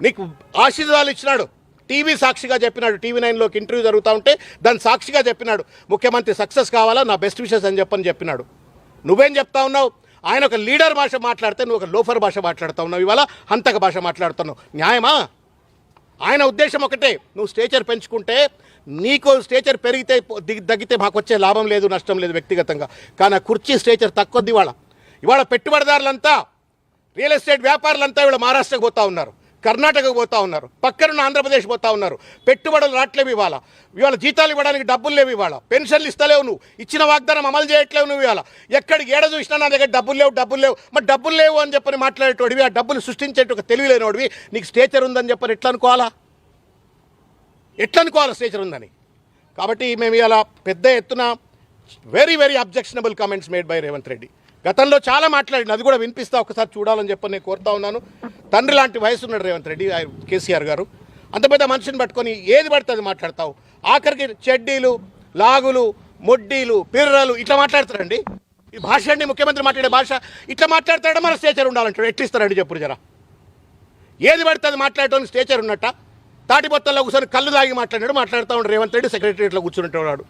నీకు ఆశీర్వాదాలు ఇచ్చినాడు. టీవీ సాక్షిగా చెప్పినాడు. టీవీ నైన్లోకి ఇంటర్వ్యూ జరుగుతూ ఉంటే దాని సాక్షిగా చెప్పినాడు. ముఖ్యమంత్రి సక్సెస్ కావాలా? నా బెస్ట్ విషెస్ అని చెప్పని చెప్పినాడు. నువ్వేం చెప్తా ఉన్నావు? ఆయన ఒక లీడర్ భాష మాట్లాడితే నువ్వు ఒక లోఫర్ భాష మాట్లాడుతూ ఉన్నావు. ఇవాళ హంతక భాష మాట్లాడుతున్నావు. న్యాయమా? ఆయన ఉద్దేశం ఒకటే. నువ్వు స్టేచర్ పెంచుకుంటే నీకు స్టేచర్ పెరిగితే తగ్గితే మాకు వచ్చే లాభం లేదు నష్టం లేదు వ్యక్తిగతంగా. కానీ కుర్చీ స్టేచర్ తక్కువది ఇవాళ. ఇవాళ పెట్టుబడిదారులంతా రియల్ ఎస్టేట్ వ్యాపారులంతా ఇవాళ మహారాష్ట్రకు పోతా ఉన్నారు. కర్ణాటకకు పోతా ఉన్నారు. పక్కనున్న ఆంధ్రప్రదేశ్ పోతా ఉన్నారు. పెట్టుబడులు రావట్లేవు ఇవాళ. ఇవాళ జీతాలు ఇవ్వడానికి డబ్బులు లేవు ఇవాళ. పెన్షన్లు ఇస్తలేవు నువ్వు. ఇచ్చిన వాగ్దానం అమలు చేయట్లేవు నువ్వు ఇవాళ. ఎక్కడికి ఏడ చూసినా నా దగ్గర డబ్బులు లేవు డబ్బులు లేవు. మరి డబ్బులు లేవు అని చెప్పని మాట్లాడేటోడివి ఆ డబ్బులు సృష్టించేట ఒక తెలివి లేనివాడివి నీకు స్టేచర్ ఉందని చెప్పని ఎట్లా అనుకోవాలా? ఎట్లా అనుకోవాలా స్టేచర్ ఉందని? కాబట్టి మేము ఇలా పెద్ద ఎత్తున very very objectionable comments made by Revanth Reddy. గతంలో చాలా మాట్లాడిన అది కూడా వినిపిస్తా ఒకసారి చూడాలని చెప్పి నేను కోరుతా ఉన్నాను. తండ్రి లాంటి వయసు ఉన్నాడు రేవంత్ రెడ్డి కేసీఆర్ గారు. అంత పెద్ద మనిషిని పట్టుకొని ఏది పడితే అది మాట్లాడతావు. ఆఖరికి చెడ్డీలు లాగులు మొడ్డీలు పిర్రలు ఇట్లా మాట్లాడతారండి. ఈ భాష అండి ముఖ్యమంత్రి మాట్లాడే భాష ఇట్లా మాట్లాడతాడు మన స్టేచర్ ఉండాలంటాడు. ఎట్టిస్తారండి చెప్పుడు జరా? ఏది పడుతుంది అది మాట్లాడటానికి స్టేచర్ ఉన్నట్ట. తాటిపొత్తల్లో కూర్చొని కళ్ళు తాగి మాట్లాడాడు మాట్లాడుతూ ఉంటాడు రేవంత్ రెడ్డి సెక్రటరియట్లో వాడు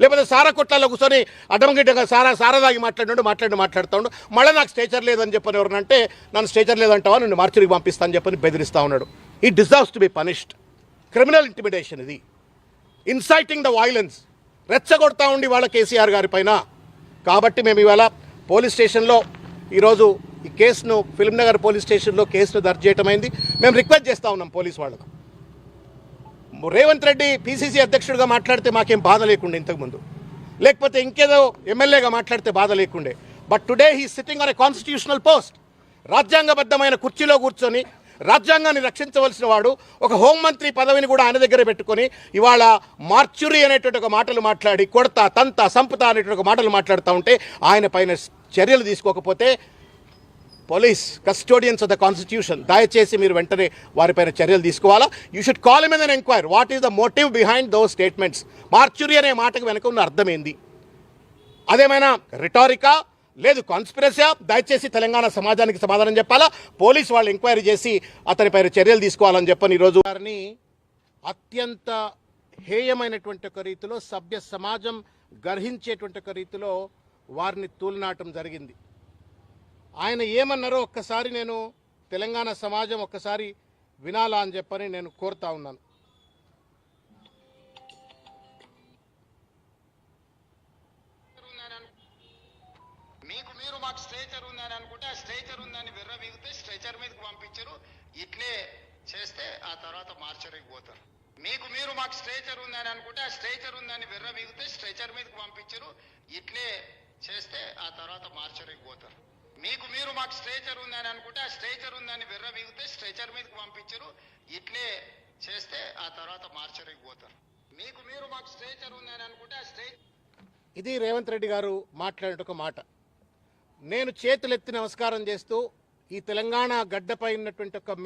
లేకపోతే సారా కొట్లలో కూర్చొని అడ్డంగిడ్డగా సారా సారా తాగి మాట్లాడినాడు మాట్లాడి మాట్లాడుతూ మళ్ళీ నాకు స్టేచర్ లేదని చెప్పని ఎవరినంటే నన్ను స్టేచర్ లేదంటావా? నేను మార్చురికి పంపిస్తాను చెప్పని బెదిరిస్తూ ఉన్నాడు. ఈ deserves to be punished criminal intimidation ఇది. ఇన్సైటింగ్ ద వైలెన్స్ రెచ్చగొడతా ఉండి వాళ్ళ కేసీఆర్ గారి పైన. కాబట్టి మేము ఇవాళ పోలీస్ స్టేషన్లో ఈరోజు ఈ కేసును ఫిల్మ్నగర్ పోలీస్ స్టేషన్లో కేసును దర్జ్ చేయటమైంది. మేము రిక్వెస్ట్ చేస్తూ ఉన్నాం పోలీస్ వాళ్ళకు. రేవంత్ రెడ్డి పీసీసీ అధ్యక్షుడిగా మాట్లాడితే మాకేం బాధ లేకుండే ఇంతకుముందు. లేకపోతే ఇంకేదో ఎమ్మెల్యేగా మాట్లాడితే బాధ లేకుండే. But today he sitting on a constitutional post రాజ్యాంగబద్ధమైన కుర్చీలో కూర్చొని రాజ్యాంగాన్ని రక్షించవలసిన వాడు ఒక హోంమంత్రి పదవిని కూడా ఆయన దగ్గర పెట్టుకొని ఇవాళ మార్చురి అనేటువంటి ఒక మాటలు మాట్లాడి కొడతా తంత సంపుతా అనేటువంటి ఒక మాటలు మాట్లాడుతూ ఉంటే ఆయన పైన చర్యలు తీసుకోకపోతే police custodians of the constitution దయచేసి మీరు వెంటనే వారిపైన చర్యలు తీసుకోవాలా? యూ షుడ్ కాల్ మీద enquire what is the motive behind those statements mortuary అనే మాటకు వెనక ఉన్న అర్థం ఏంది అదేమైనా రిటారికా లేదు కాన్స్పిరసీయా దయచేసి తెలంగాణ సమాజానికి సమాధానం చెప్పాలా? పోలీస్ వాళ్ళు ఎంక్వైరీ చేసి అతనిపైన చర్యలు తీసుకోవాలని చెప్పని ఈరోజు వారిని అత్యంత హేయమైనటువంటి ఒక రీతిలో సభ్య సమాజం గర్హించేటువంటి ఒక రీతిలో వారిని తూలినాటం జరిగింది. ఆయన ఏమన్నారో ఒక్కసారి నేను తెలంగాణ సమాజం ఒక్కసారి వినాలా అని చెప్పని నేను కోరుతా ఉన్నాను. మీకు మీరు మాకు స్ట్రేచర్ ఉందని అనుకుంటే ఆ స్ట్రేచర్ ఉందని విర్ర వీగితే స్ట్రెచర్ మీదకి పంపించరు. ఇట్లే చేస్తే ఆ తర్వాత మార్చరికి పోతారు. మీకు మీరు మాకు స్ట్రేచర్ ఉందని అనుకుంటే ఆ స్ట్రేచర్ ఉందని విర్ర వీగితే స్ట్రెచర్ మీదకి పంపించరు. ఇట్లే చేస్తే ఆ తర్వాత మార్చరికి పోతారు. మీకు మీరు మాకు స్ట్రేచర్ ఉందని అనుకుంటే ఆ స్ట్రేచర్ ఉందని విర్ర వీగితే స్ట్రేచర్ మీదకి పంపించరు. ఇట్లే చేస్తే ఆ తర్వాత మార్చరికి పోతారు. మీకు మీరు మాకు స్ట్రేచర్ ఉందని అనుకుంటే ఆ స్ట్రేచర్ ఇది రేవంత్ రెడ్డి గారు మాట్లాడే ఒక మాట. నేను చేతులెత్తి నమస్కారం చేస్తూ ఈ తెలంగాణ గడ్డపై ఉన్నటువంటి ఒక